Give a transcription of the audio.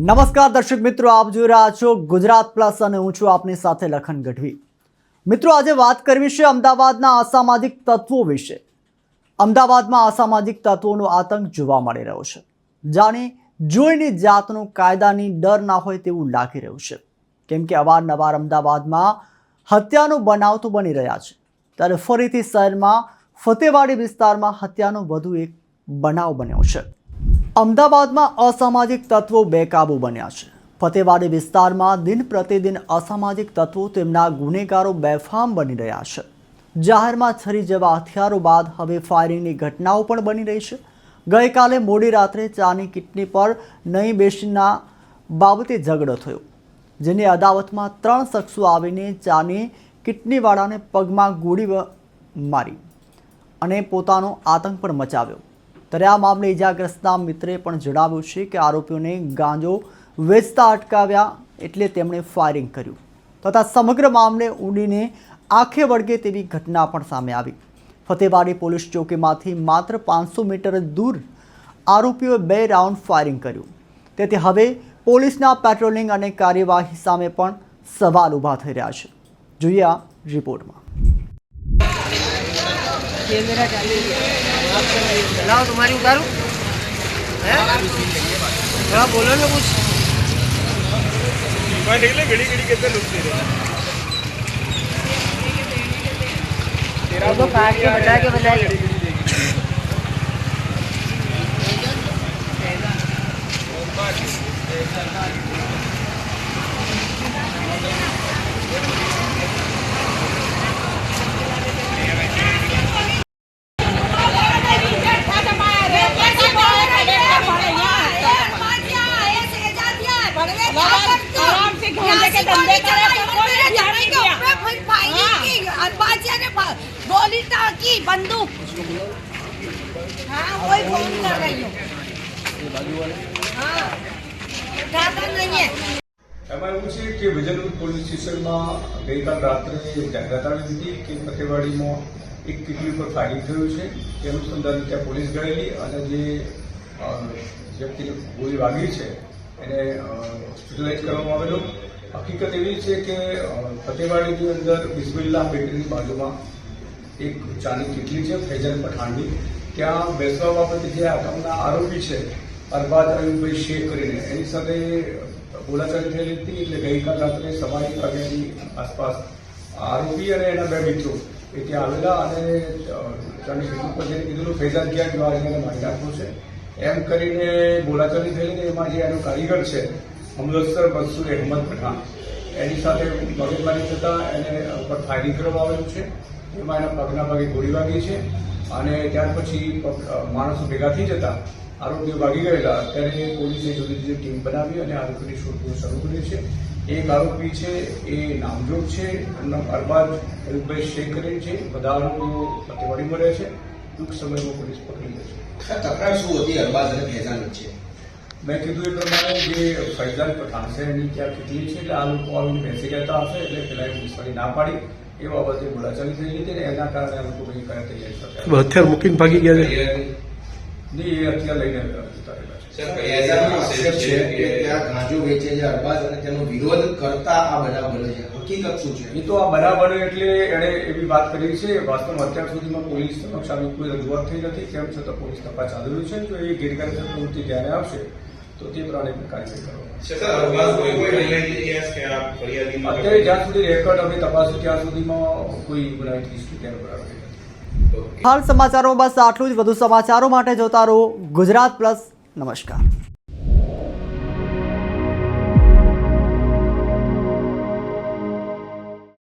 નમસ્કાર દર્શક મિત્રો, આપ જોઈ રહ્યા છો ગુજરાત પ્લસ અને હું છું આપની સાથે લખન ગઢવી. મિત્રો, આજે વાત કરવી છે અમદાવાદના અસામાજિક તત્વો વિશે. અમદાવાદમાં અસામાજિક તત્વોનો આતંક જોવા મળી રહ્યો છે. જાણે જોઈને જાતનું કાયદાની ડર ના હોય તેવું લાગી રહ્યું છે. કેમ કે અવારનવાર અમદાવાદમાં હત્યાનો બનાવ તો બની રહ્યા છે. ત્યારે ફરીથી શહેરમાં, ફતેવાડી વિસ્તારમાં હત્યાનો વધુ એક બનાવ બન્યો છે. અમદાવાદમાં અસામાજિક તત્વો બેકાબુ બન્યા છે. ફતેવાડી વિસ્તારમાં દિન પ્રતિદિન અસામાજિક તત્વો તેમના ગુનેગારો બેફામ બની રહ્યા છે. જાહેરમાં છરી જેવા હથિયારો બાદ હવે ફાયરિંગની ઘટનાઓ પણ બની રહી છે. ગઈકાલે મોડી રાત્રે ચાની કિટની પર નહીં બેસીના બાબતે ઝઘડો થયો, જેની અદાવતમાં ત્રણ શખ્સો આવીને ચાની કિટનીવાળાને પગમાં ગોળી મારી અને પોતાનો આતંક પણ મચાવ્યો. ત્યારે આ મામલે ઇજાગ્રસ્તના મિત્રે પણ જણાવ્યું છે કે આરોપીઓને ગાંજો વેચતા અટકાવ્યા એટલે તેમણે ફાયરિંગ કર્યું. તથા સમગ્ર મામલે ઊંડીને આંખે વળગે તેવી ઘટના પણ સામે આવી. ફતેવાડી પોલીસ ચોકીમાંથી માત્ર પાંચસો મીટર દૂર આરોપીઓએ બે રાઉન્ડ ફાયરિંગ કર્યું. તેથી હવે પોલીસના પેટ્રોલિંગ અને કાર્યવાહી સામે પણ સવાલ ઊભા થઈ રહ્યા છે. જોઈએ આ રિપોર્ટમાં. ये मेरा चालू है लाओ तुम्हारी उतारू हाँ बोलो ना कुछ मैं देख ले घड़ी घड़ी कितने लोग दे रहे हैं वो तो काट के बचा के बचा गोली टाकी बंदूक हाँ वही फोन कर रही हूँ हाँ उठाता नहीं है એમાં એવું છે કે વિજયનગર પોલીસ સ્ટેશનમાં ગઈકાલ રાત્રે જાહેરાત આવી હતી કે ફતેવાડીમાં એક કિટલી પર ફાયરિંગ થયું છે તે અનુસંધાને ત્યાં પોલીસ ગયેલી અને જે અ, વ્યક્તિને ગોળી વાગી છે એને હોસ્પિટલાઇઝ કરવામાં આવેલો હકીકત એવી છે કે અ, ફતેવાડીની અંદર બિસ્મિલ્લા બેકરીની બાજુમાં એક ચાની કેટલી છે ફૈઝન પઠાણની. ત્યાં બેસવા બાબતે જે આતંકના આરોપી છે, અરબાદ અયુબભાઈ શેખ કરીને, એની સાથે બોલાચાલી થયેલી હતી એટલે ગઈકાલ રાત્રે સવા એક વાગ્યાની આસપાસ આરોપી અને એના બે મિત્રો એ ત્યાં આવેલા અને ચાની કિટલી પર જઈને કીધું ફૈઝાન ક્યાં ગયો? એને મારી નાખવું છે. એમ કરીને બોલાચાલી થયેલી એમાં જે એનો કારીગર છે, અમૃતસર મનસુર અહેમદ પઠાણ. એની સાથે મગજમારી થતાં એને ઉપર ફાયરિંગ કરવામાં આવેલું છે. એમાં એના પગના ભાગે ગોળી વાગી છે અને ત્યાર પછી માણસો ભેગા થઈ જતા આરોપીઓ ભાગી ગયેલા. ત્યારે પોલીસે જુદી જુદી ટીમ બનાવી અને આરોપીની શોધખોળ શરૂ કરી છે. એક આરોપી છે એ નામજોગ છે એમના અરબાજ અયુબભાઈ શેખ કરીને છે. બધા આરોપીઓ ફતેવાડીમાં મળે છે. ટૂંક સમયમાં પોલીસ પકડી લે છે. તકરાર શું હતી? અરબાજ અને ફૈઝાન છે મેં કીધું એ પ્રમાણે જે ફૈઝાન પઠાણ છે એની ત્યાં કેટલી છે એટલે આ લોકો આવીને બેસી રહેતા હશે એટલે પેલા પોલીસવાળી ના પાડી. એ બાબતે બોલાચાલી થઈ હતી ને એના કારણે આ લોકો કંઈ કયા તૈયારી હથિયાર મૂકીને ભાગી ગયા નહીં એ અત્યારે લઈને જતા છે ત્યાં ગાંજો વેચે છે અરબાઝ અને તેનો વિરોધ કરતા આ બનાવ બને છે. હકીકત શું છે? એ તો આ બરાબર એટલે એણે એવી વાત કરી છે. વાસ્તવમાં અત્યાર સુધીમાં પોલીસ સમક્ષ આવી કોઈ રજૂઆત થઈ નથી તેમ છતાં પોલીસ તપાસ ચાલુ રહી છે. જો એ ગેરકાયદેસર પ્રવૃત્તિ ધ્યાને આવશે તો તે પ્રમાણે કાર્યવાહી કરવામાં અત્યારે જ્યાં સુધી રેકોર્ડ અમે તપાસ્યું ત્યાં સુધીમાં કોઈ ગુનાહિત હિસ્ટ્રી ત્યાં બરાબર હાલ સમાચારોમાં બસ આટલું જ. વધુ સમાચારો માટે જોતા રહો ગુજરાત પ્લસ. નમસ્કાર.